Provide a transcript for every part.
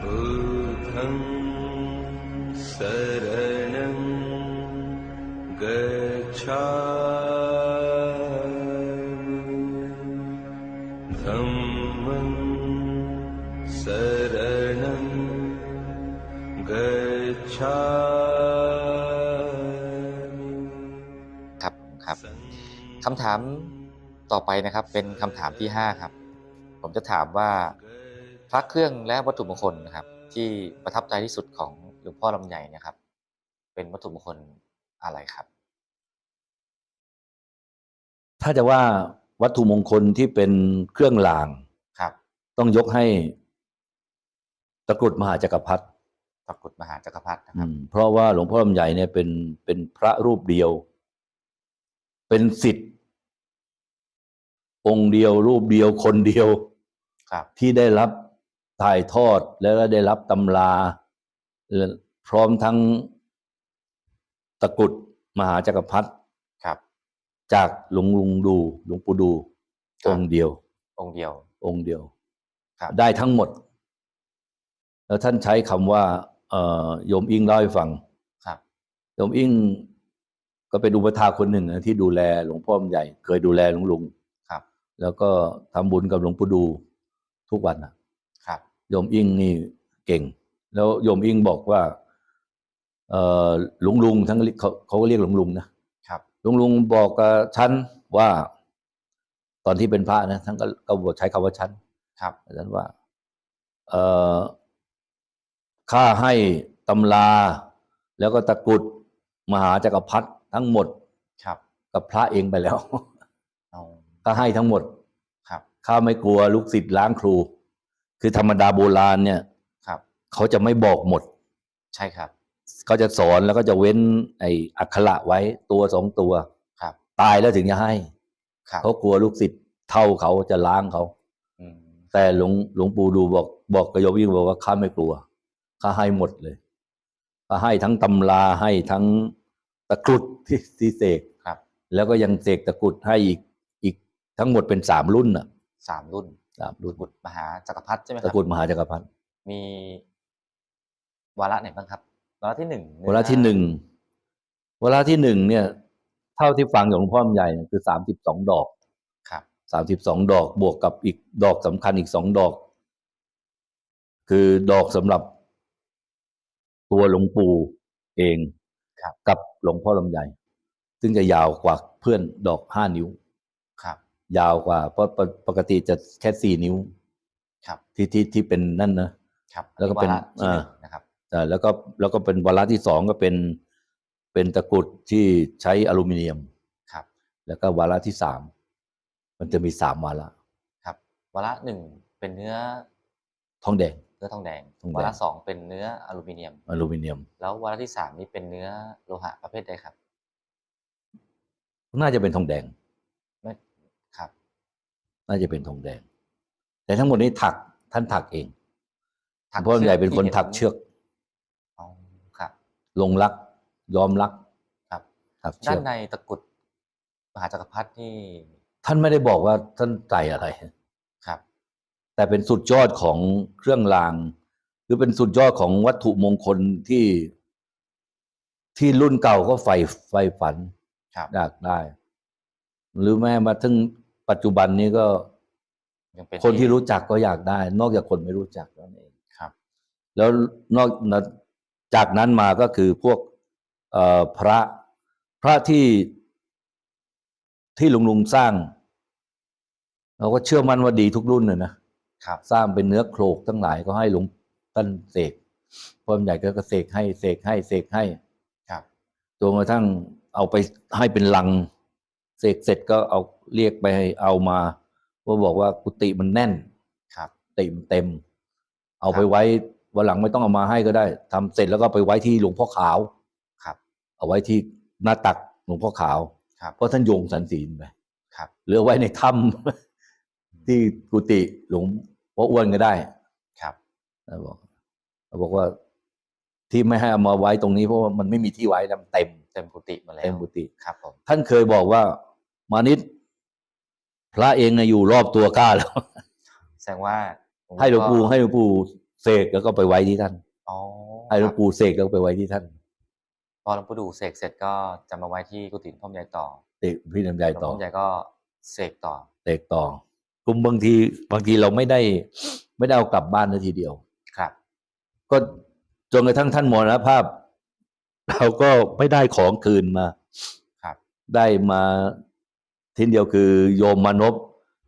बुद्धं शरणं गच्छामि धम्मं शरणं गच्छामि ครับครับคำถามต่อไปนะครับ เป็นคำถามที่ห้าครับ ผมจะถามว่า พระเครื่องและวัตถุมงคลนะครับ ที่ประทับใจที่สุดของหลวงพ่อลำใหญ่นะครับ เป็นวัตถุมงคลอะไรครับ ถ้าจะว่าวัตถุมงคลที่เป็นเครื่องรางครับ ต้องยกให้ตะกรุดมหาจักรพรรดิตะกรุดมหาจักรพรรดินะคอืรับมเพราะว่าหลวงพ่อลำใหญ่เนี่ยเป็นเป็นพระรูปเดียว เป็นสิทธิ์องค์เดียวรูปเดียวคนเดียวครับที่ได้รับ ถ่ายทอดแล้วก็ได้รับตำราและพร้อมทั้งตะกรุดมหาจักรพรรดิครับจากหลวงลุงดูหลวงปู่ดูครับองค์เดียว องค์เดียว องค์เดียวครับได้ทั้งหมด แล้วท่านใช้คำว่าเอ่อโยมอิงเล่าให้ฟังครับโยมอิงก็เป็นอุปถาคนหนึ่งนะที่ดูแลหลวงพ่อใหญ่ เคยดูแลหลวงลุงครับแล้วก็ทำบุญกับหลวงปู่ดูทุกวันนะครับ โยมอิงนี่เก่ง แล้วโยมอิงบอกว่าเอ่อหลวงลุงทั้งเขาเขาก็เรียกหลวงลุงนะครับหลวงลุงบอกกับฉันว่า ตอนที่เป็นพระนะท่านก็ก็บอกใช้คำว่าฉันครับอาจารย์ว่า เอ่อข้าให้ตำรา แล้วก็ตะกรุดมหาจักรพรรดิทั้งหมดครับกับพระเองไปแล้วเอาก็ให้ทั้งหมด ครับข้าไม่กลัวลูกศิษย์ล้างครู คือธรรมดาโบราณเนี่ยครับ เขาจะไม่บอกหมด ใช่ครับ เขาจะสอนแล้วก็จะเว้นไอ้อักขระไว้ตัวสองตัวครับ ตายแล้วถึงจะให้ครับเขากลัวลูกศิษย์เท่าเขาจะล้างเขาอืมแต่หลวงหลวงปู่ดูบอกบอกกับโยมยิ่งบอกว่าข้าไม่กลัวข้าให้หมดเลยข้าให้ทั้งตำราให้ทั้งตะกรุดที่ที่เสกครับแล้วก็ยังเสกตะกรุดให้อีกอีกทั้งหมดเป็นสามรุ่นน่ะ สามรุ่นสาม รุ่นตะกรุดมหาจักรพรรดิใช่ไหมคตะรับกรุดมหาจักรพรรดิมีวาระไหนบ้างครับ วาระที่หนึ่งเวลาที่หนึ่งเวลาที่หนึ่งเนี่ย เท่าที่ฟังจากหลวงพ่อลำใหญ่เนี่ยคือสามสิบสองดอกครับสามสิบสองดอกบวกกับอีกดอกสำคัญอีกสองดอก คือดอกสำหรับตัวหลวงปู่เองครับกับหลวงพ่อลำไยซึ่งจะยาวกว่าเพื่อนดอกห้านิ้วครับ ยาวกว่า เพราะปกปกติจะแค่สี่นิ้ว ครับ ที่ที่ที่เป็นนั่นนะครับ แล้วก็เป็นวาระที่หนึ่งอ่านะครับแต่แล้วก็แล้วก็เป็นวาระที่สองก็เป็นเป็นตะกรุดที่ใช้อลูมิเนียมครับ แล้วก็วาระที่สามมันจะมีสามวาระครับ วาระหนึ่งเป็นเนื้อทองแดงเนื้อทองแดงทองแดงวาระสองเป็นเนื้ออลูมิเนียม อลูมิเนียม แล้ววาระที่สามนี่เป็นเนื้อโลหะประเภทใดครับ น่าจะเป็นทองแดงไม่ครับ น่าจะเป็นทองแดง แต่ทั้งหมดนี้ถักท่านถักเองถักเพราะใหญ่เป็นคนที่ถักเชือกอ๋อครับ ลงรัก ยอมรักครับถักเชืด้าอนกในตะกรุดมหาจักรพรรดินี่ท่านไม่ได้บอกว่าท่านใส่อะไร ครับ แต่เป็นสุดยอดของเครื่องราง หรือเป็นสุดยอดของวัตถุมงคลที่ ที่รุ่นเก่าก็ใฝ่ใฝ่ฝันครับ อยากได้ หรือแม้มาถึง ปัจจุบันนี้ก็ยังเป็นคนที่รู้จักก็อยากได้ นอกจากคนไม่รู้จักนั่นเองครับ แล้วนอกจากนั้นมาก็คือพวกเอ่อพระพระที่ที่ลุงลุงสร้าง เราก็เชื่อมั่นว่าดีทุกรุ่นเลยนะครับ สร้างเป็นเนื้อโครกทั้งหลายก็ให้หลวงท่านเสกพ่อใหญ่ก็เสกให้เสกให้เสกให้ ครับจนกระทั่งเอาไปให้เป็นลัง เสกเสร็จก็เอาเรียกไปให้เอามาว่าบอกว่ากุฏิมันแน่นครับเต็มเต็ม เอาครับไปไว้วันหลังไม่ต้องเอามาให้ก็ได้ทำเสร็จแล้วก็ไปไว้ที่หลวงพ่อขาวครับ เอาไว้ที่หน้าตักหลวงพ่อขาวครับเพราะท่านโยงสันศีลไปครับเหลือไว้ในถ้ำที่กุฏิหลวงพ่ออ้วนก็ได้ครับนะบอกเขาบอกว่าที่ไม่ให้เอามาไว้ตรงนี้เพราะว่ามันไม่มีที่ไว้แล้วมันเต็มเต็มกุฏิหมาแล้วเต็มกุฏิครับผมท่านเคยบอกว่า มานิดพระเองนะอยู่รอบตัวข้าแล้ว แสดงว่าให้หลวงปู่ให้หลวงปู่เสกแล้วก็ไปไว้ที่ท่านอ๋อให้หลวงครับปู่เสกแล้วก็ไปไว้ที่ท่าน พอหลวงปู่ดูเสกเสร็จก็จะมาไว้ที่กุฏิหลวงพ่อใหญ่ต่อเสกพี่ลำไยหลวงต่อพ่อใหญ่ก็เสกต่อเสกต่อกลุ่มบางทีบางทีเราไม่ได้ ไม่ได้เอากลับบ้านนาทีเดียวครับ ก็จนกระทั่งท่านมรณภาพ เราก็ไม่ได้ของคืนมาครับ ได้มา ทีเดียวคือโยมมานพ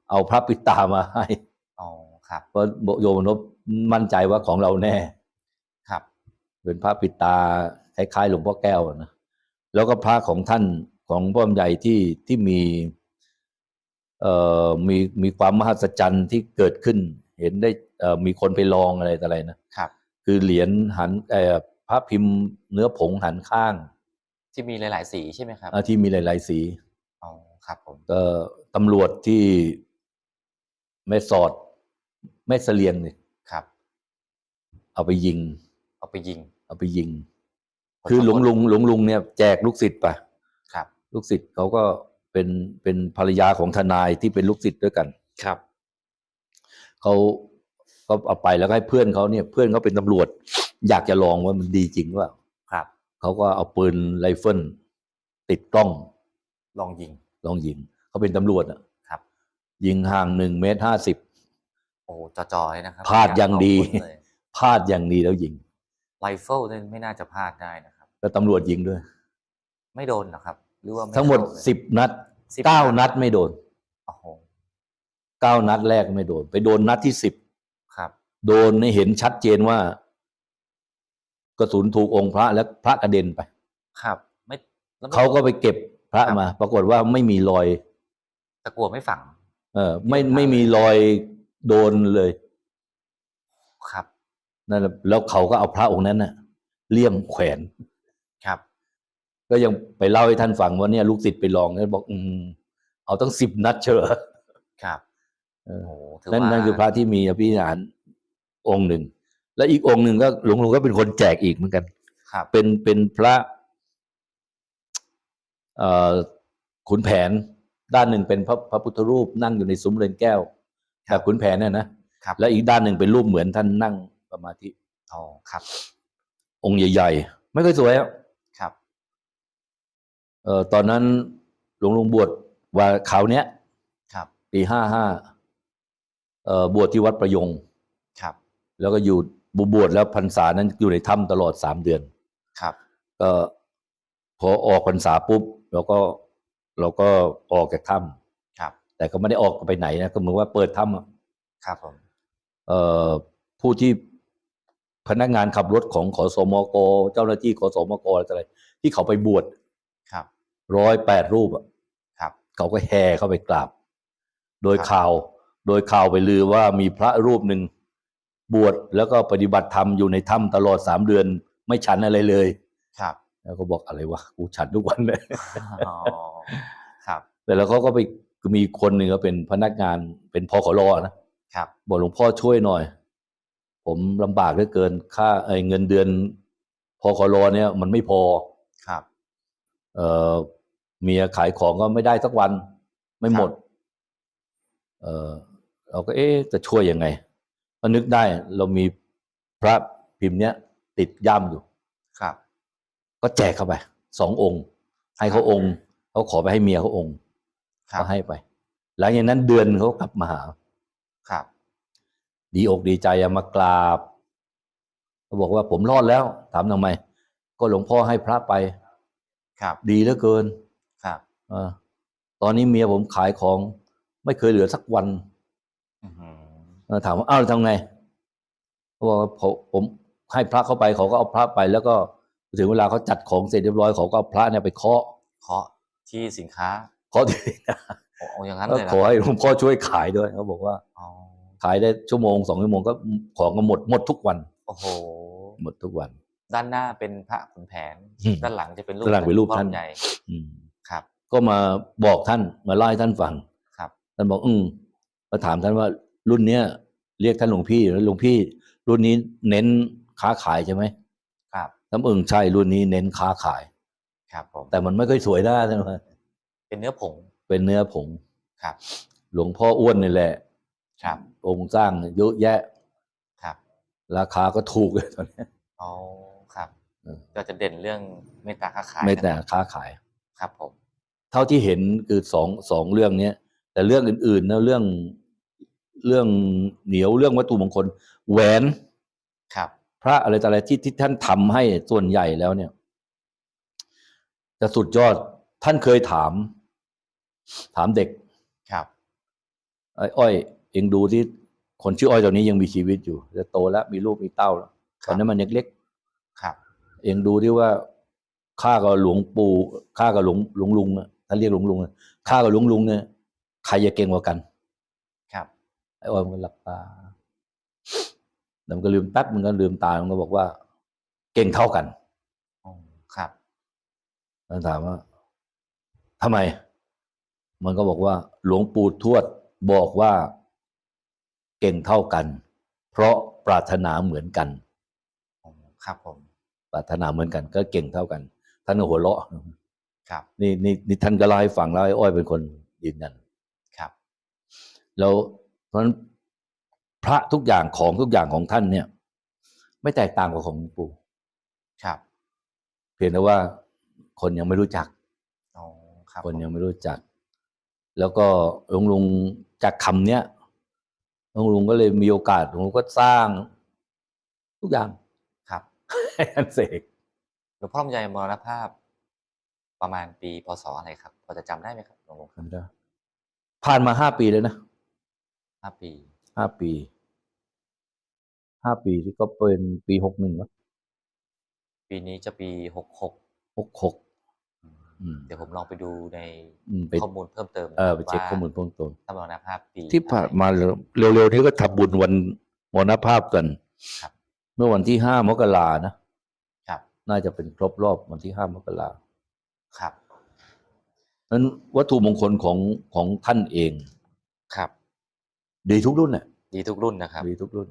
เอาพระปิดตามาให้อ๋อครับเพราะโยมมานพมั่นใจว่าของเราแน่ ครับ เป็นพระปิดตาคล้ายๆหลวงพ่อแก้วอะนะแล้วก็พระของท่านของพ่อลำใหญ่ที่ที่มีเอ่อมีมีความมหัศจรรย์ที่เกิดขึ้น เห็นได้เอ่อมีคนไปลองอะไรต่ออะไรนะครับ คือเหรียญหันเอ่อพระพิมพ์เนื้อผงหันข้าง ที่มีหลาย ๆ สีใช่ไหมครับอะที่มีหลาย ๆ สีอ๋อ ครับผมก็ตำรวจที่แม่สอดแม่เสลียงเนี่ยครับ เอาไปยิง เอาไปยิง เอาไปยิง คือหลวงลุงหลวงลุงเนี่ยแจกลูกศิษย์ไปครับ ลูกศิษย์เขาก็เป็นเป็นภรรยาของทนายที่เป็นลูกศิษย์ด้วยกันครับเขาก็เอาไปแล้วก็ให้เพื่อนเขาเนี่ย เพื่อนเขาเป็นตำรวจ อยากจะลองว่ามันดีจริงว่าครับเขาก็เอาปืนไรเฟิลติดกล้อง ลองยิง ลองยิงเขาเป็นตำรวจอะครับ ยิงห่างหนึ่งเมตรห้าสิบโอ้จ่อๆเลยนะครับพลาดอย่างดีเอคนเลยพลาดอย่างดีแล้วยิงไรเฟิลนี่ไม่น่าจะพลาดได้นะครับก็ตำรวจยิงด้วย ไม่โดนเหรอครับ หรือว่าไทั้งหมดเข้าเลยสิบนัด10เก้านัดไม่โดนโอ้โหเก้านัดแรกไม่โดน ไปโดนนัดที่สิบครับ โดนให้เห็นชัดเจนว่ากระสุนถูกองค์พระและพระกระเด็นไป ครับ ไม่แล้วไม่เขาก็ไปเก็บ พระครับมา ปรากฏว่าไม่มีรอยตะกัวไม่ฝัง เออ ไม่เก็บพระไม่มีรอยโดนเลยครับนั่นแหละแล้วเขาก็เอาพระองค์นั้นน่ะเลี่ยมแขวนครับ ก็ยังไปเล่าให้ท่านฟังว่าเนี่ยลูกศิษย์ไปลองแล้วบอก อืมเอาตั้งสิบนัดเชอะครับเออโอ้โหถือนั่นว่านั่นคือพระที่มีอภิหารองค์หนึ่ง และอีกองค์หนึ่งก็หลวงลุงก็เป็นคนแจกอีกเหมือนกันครับเป็นเป็นพระเอ่อ ขุนแผนด้านหนึ่งเป็นพระพระพุทธรูปนั่งอยู่ในซุ้มเรือนแก้วแบบขุนแผนเนี่ยนะครับและอีกด้านหนึ่งเป็นรูปเหมือนท่านนั่งสมาธิอ๋อครับ องค์ใหญ่ ๆ ไม่ค่อยสวยอะครับเอ่อตอนนั้นหลวงลุงบวชว่าคราวเนี้ยครับปีห้าห้าเอ่อบวชที่วัดประยงครับ แล้วก็อยู่บวชแล้วพรรษานั้นอยู่ในถ้ำตลอดสามเดือนครับก็พอออกพรรษาปุ๊บ เราก็เราก็ออกจากถ้ครับำแต่ก็ไม่ได้ออกไปไหนนะก็เหมือนว่าเปิดถ้ำอะครับผมเอ่อผู้ที่พนักงานขับรถของขอสมกเจ้าหน้าที่ขอสมกอะไรที่เขาไปบวชครับร้อยแปดรูปอะครับ เขาก็แห่เข้าไปกราบ โดยครับข่าว โดยข่าวไปลือว่ามีพระรูปหนึ่งบวชแล้วก็ปฏิบัติธรรมอยู่ในถ้ำตลอดสามเดือน ไม่ฉันอะไรเลย ครับ แล้วก็บอกอะไรวะกูฉันทุกวันเลยอ๋อครับ แต่แล้วเขาก็ไปมีคนหนึ่งก็เป็นพนักงานเป็นพอขอรอนะครับบอกหลวงพ่อช่วยหน่อย ผมลำบากเหลือเกินค่าเอ่อเงินเดือนพอขอรอเนี่ย มันไม่พอครับ เอ่อเมียขายของก็ไม่ได้สักวัน ไม่หมด เออเราก็เอ๊ะจะช่วยยังไงก็นึกได้เรามีพระพิมพ์เนี้ยติดย่ำอยู่ครับ ก็แจกเข้าไปสององค์ ให้เขาองค์เขาขอไปให้เมียเขาองค์ครับก็ให้ไป หลังจากนั้นเดือนเขากลับมาหาครับ ดีอกดีใจอะมากราบเขาบอกว่าผมรอดแล้ว ถามทำไม ก็หลวงพ่อให้พระไป ครับ ดีเหลือเกิน ครับเออตอนนี้เมียผมขายของ ไม่เคยเหลือสักวันอื้อหือเออถามว่าอ้าวแล้วทำไงเขาบอกว่าผมผมให้พระเข้าไปเขาก็เอาพระไปแล้วก็ ถึงเวลาเขาจัดของเสร็จเรียบร้อยเขาก็เอาพระเนี่ยไปเคาะเคาะที่สินค้าเคาะที่โอ้โอ้อย่างนั้นก็เลยนะขอให้หลวงพ่อช่วยขายด้วยเขาบอกว่าอ๋อขายได้ชั่วโมงสองชั่วโมงก็ของก็หมดหมดทุกวันโอ้โหหมดทุกวัน ด้านหน้าเป็นพระขุนแผนอืมด้านหลังจะเป็นรูปด้านหลังเป็นรูปพ่อท่านลำใหญ่อืมครับ ก็มาบอกท่านมาเล่าให้ท่านฟังครับท่านบอกอืมมาถามท่านว่ารุ่นเนี้ยเรียกท่านหลวงพี่แล้วหลวงพี่ รุ่นนี้เน้นค้าขายใช่ไหมครับท่า นบอกเอึงใช่รุ่นนี้เน้นค้าขาย ครับผมแต่มันไม่ค่อยสวยได้ท่านว่าเป็นเนื้อผง เป็นเนื้อผงครับ หลวงพ่ออ้วนนี่แหละ ครับ องค์สร้างเยอะแยะ ครับ ราคาก็ถูกเลยตอนนี้อ๋อครับเออก็จะเด่นเรื่องเมตตาค้าขายไม่แต่นะครับค้าขาย ครับผม เท่าที่เห็นคือสองสองเรื่องเนี้ย แต่เรื่องอื่นๆนะเรื่องเรื่องเหนียวเรื่องวัตถุมงคลแหวนครับ พระอะไรต่ออะไรที่ที่ท่านทำให้ส่วนใหญ่แล้วเนี่ย จะสุดยอดท่านเคยถาม ถามเด็กครับไอ้อ้อย เองดูที่คนชื่ออ้อยตอนนี้ยังมีชีวิตอยู่จะโตแล้วมีลูกมีเต้าแล้วตอนนั้นมันยังเล็กครับ เองดูที่ว่าข้ากับหลวงปู่ข้ากับหลวงหลวงลุงอะท่านเรียกหลวงลุงอะข้ากับหลวงลุงเนี่ยใครจะเก่งกว่ากัน ครับไอ้อ้อยมันก็หลับตา แล้วมันก็ลืมแป๊บมันก็ลืมตามันก็บอกว่า เก่งเท่ากันอ๋อครับแล้วถามว่าทำไม มันก็บอกว่า หลวงปู่ทวดบอกว่า เก่งเท่ากัน เพราะปรารถนาเหมือนกันอ๋อครับผมปรารถนาเหมือนกัน ก็เก่งเท่ากัน ท่านก็หัวเราะครับ นี่นี่นี่ท่านก็เล่าให้ฟังแล้วไอ้อ้อยเป็นคนยืนยันครับ แล้วเพราะฉะนั้น พระทุกอย่างของทุกอย่างของท่านเนี่ย ไม่แตกต่างกับของหลวงปู่ครับ เพียงแต่ว่าคนยังไม่รู้จักอ๋อครับคนผมยังไม่รู้จัก แล้วก็หลวงลุงจากคำเนี้ยหลวงลุงก็เลยมีโอกาสหลวงลุงก็สร้าง ทุกอย่างครับให้ท่านเสกหลวงพ่อลำไยมรณภาพ ประมาณปีพศอะไรครับพอจะจำได้ไหมครับหลวงลุงครับผ่านมาห้าปีเลยนะห้าปี ห้าปีห้าปีที่ก็เป็นปีหกหนึ่งวะปีนี้จะปีหกหกหกหกอืมเดี๋ยวผมลองไปดูในอืมไปข้อมูลเพิ่มเติมเออไปเช็คว่าข้อมูลเพิ่มเติมถ้ามรณภาพปีที่ผ่านอะไรมาเร็วๆนี้ก็ทำบุญวันมรณภาพกันครับเมื่อวันที่ห้ามกรานะครับ น่าจะเป็นครบรอบวันที่ห้ามกราครับนั้นวัตถุมงคลของของท่านเองครับ ดีทุกรุ่นน่ะดีทุกรุ่นนะครับ ดีทุกรุ่น